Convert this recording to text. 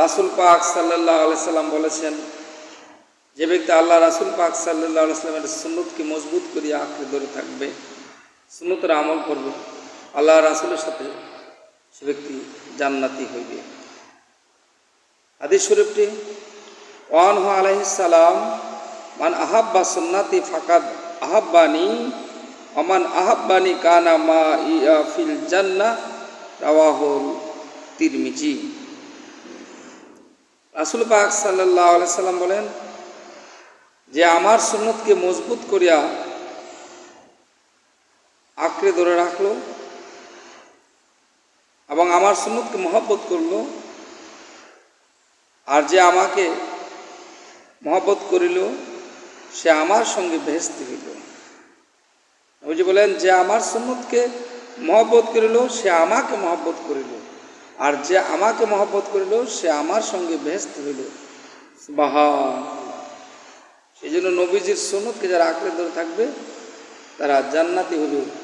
রাসুল পাক সাল্লাহ আলাইসাল্লাম বলেছেন, যে ব্যক্তি আল্লাহ রাসুল পাক সাল্লাহ আলাইস্লামের সুন্নতকে মজবুত করিয়া আঁকড়ে ধরে থাকবে, সুন্নতের আমল করবে, আল্লাহ রাসুলের সাথে সে ব্যক্তি জান্নাতি হইবে। আদি শরীফটি, ওয়ান হু আলাইসালাম মান আহাব্বা সুন্নাতি ফাকাদ আহাব্বানি অমান আহাব্বানি কানা মা ইয়া ফিল জান্না রাওয়াহুল তিরমিজি। রাসুল পাক সাল্লাহ সাল্লাম বলেন যে আমার সুন্নতকে মজবুত করিয়া আঁকড়ে ধরে রাখল এবং আমার সুন্নতকে মহব্বত করল আর যে আমাকে মহব্বত করিল, সে আমার সঙ্গে বেহেস্ত হইল। যে বলেন, যে আমার সুন্নতকে মহব্বত করিল, সে আমাকে মহব্বত করিল। আর যে আমাকে মহব্বত করিল, সে আমার সঙ্গে ব্যস্ত হইল বাহা সেই জন্য নবীজির সুন্নতকে যারা আঁকড়ে ধরে থাকবে, তারা জান্নাতি হলেও